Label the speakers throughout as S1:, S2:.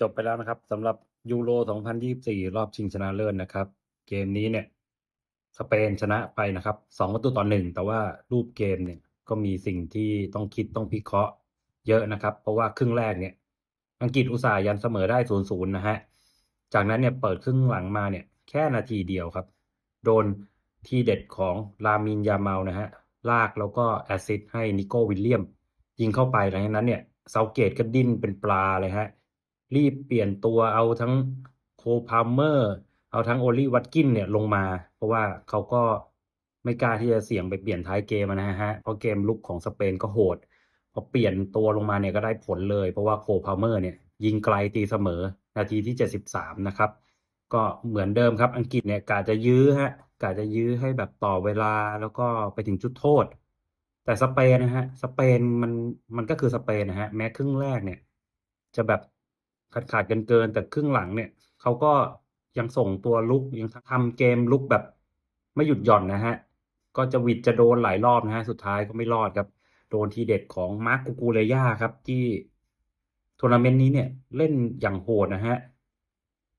S1: จบไปแล้วนะครับสำหรับยูโร 2024 รอบชิงชนะเลิศนะครับ เกมนี้เนี่ย สเปนชนะไปนะครับ2ประตูต่อหนึ่งแต่ว่ารูปเกมเนี่ยก็มีสิ่งที่ต้องคิดต้องพิเคราะห์เยอะนะครับ เพราะว่าครึ่งแรกเนี่ย อังกฤษอุตส่าห์ยันเสมอได้0 0นย์ศูนย์นะฮะ จากนั้นเนี่ยเปิดครึ่งหลังมาเนี่ย แค่นาทีเดียวครับ โดนทีเด็ดของลามินยาเมานะฮะลากแล้วก็แอสซิสให้นิโก้วิลเลียม ยิงเข้าไปหลังจากนั้นเนี่ยเซาเกตก็ดิ้นเป็นปลาเลยฮะ รีบเปลี่ยนตัวเอาทั้งโคพาเมอร์ เอาทั้งโอลี่วัตกินเนี่ยลงมา เพราะว่าเขาก็ไม่กล้าที่จะเสี่ยงไปเปลี่ยนท้ายเกมนะฮะ เพราะเกมลุกของสเปนก็โหด พอเปลี่ยนตัวลงมาเนี่ยก็ได้ผลเลย เพราะว่าโคพาเมอร์เนี่ยยิงไกลตีเสมอ นาทีที่ 73 นะครับ ก็เหมือนเดิมครับอังกฤษเนี่ยกาจะยื้อฮะกาจะยื้อให้แบบต่อเวลาแล้วก็ไปถึงจุดโทษ แต่สเปนนะฮะสเปนมันมันก็คือสเปนนะฮะแม้ครึ่งแรกเนี่ย จะแบบ ขาดขาดเกินเกินแต่ครึ่งหลังเนี่ยเขาก็ยังส่งตัวลุกยังทำเกมลุกแบบ ไม่หยุดหย่อนนะฮะ ก็จะวิดจะโดนหลายรอบนะฮะ สุดท้ายก็ไม่รอดครับ โดนทีเด็ดของมาร์คกูกูเลย่าครับ ที่ทัวร์นาเมนต์นี้เนี่ยเล่นอย่างโหดนะฮะ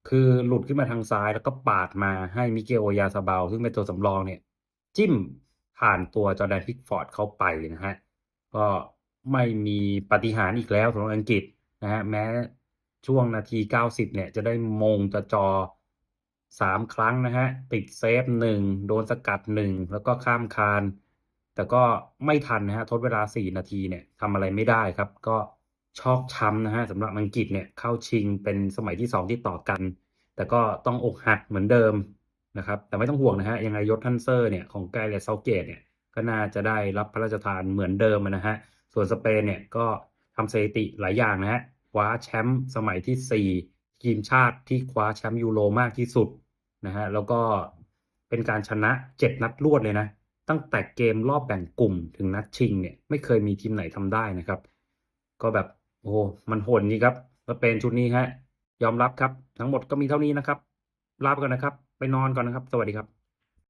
S1: คือหลุดขึ้นมาทางซ้ายแล้วก็ปาดมาให้มิเกลโอยาซาเบา ซึ่งเป็นตัวสำรองเนี่ย จิ้มผ่านตัวจอแดนพิกฟอร์ดเข้าไปนะฮะ ก็ไม่มีปฏิหารอีกแล้วสำหรับอังกฤษนะฮะ แม้ ช่วงนาที 90 เนี่ย จะได้มงจะจอสามครั้งนะฮะ ติดเซฟหนึ่งโดนสกัดหนึ่งแล้วก็ข้ามคาน แต่ก็ไม่ทันนะฮะ ทดเวลา 4 นาทีเนี่ยทำอะไรไม่ได้ครับ ก็ชอกช้ำนะฮะสำหรับอังกฤษเนี่ยเข้าชิงเป็นสมัยที่ 2 ที่ต่อกัน แต่ก็ต้องอกหักเหมือนเดิมนะครับ แต่ไม่ต้องห่วงนะฮะ ยังไงยศท่านเซอร์เนี่ยของไกลและเซาเกตเนี่ย ก็น่าจะได้รับพระราชทานเหมือนเดิมนะฮะ ส่วนสเปนเนี่ยก็ทำสถิติหลายอย่างนะฮะ ว้าแชมป์สมัยที่ 4 ทีมชาติที่คว้าแชมป์ยูโรมากที่สุดนะฮะแล้วก็เป็นการชนะ 7 นัดรวดเลยนะ ตั้งแต่เกมรอบแบ่งกลุ่มถึงนัดชิงเนี่ยไม่เคยมีทีมไหนทำได้นะครับ ก็แบบโอ้โหมันโหดจริงครับสเปนชุดนี้ฮะยอมรับครับ ทั้งหมดก็มีเท่านี้นะครับลาไปก่อนนะครับ ไปนอนก่อนนะครับ สวัสดีครับ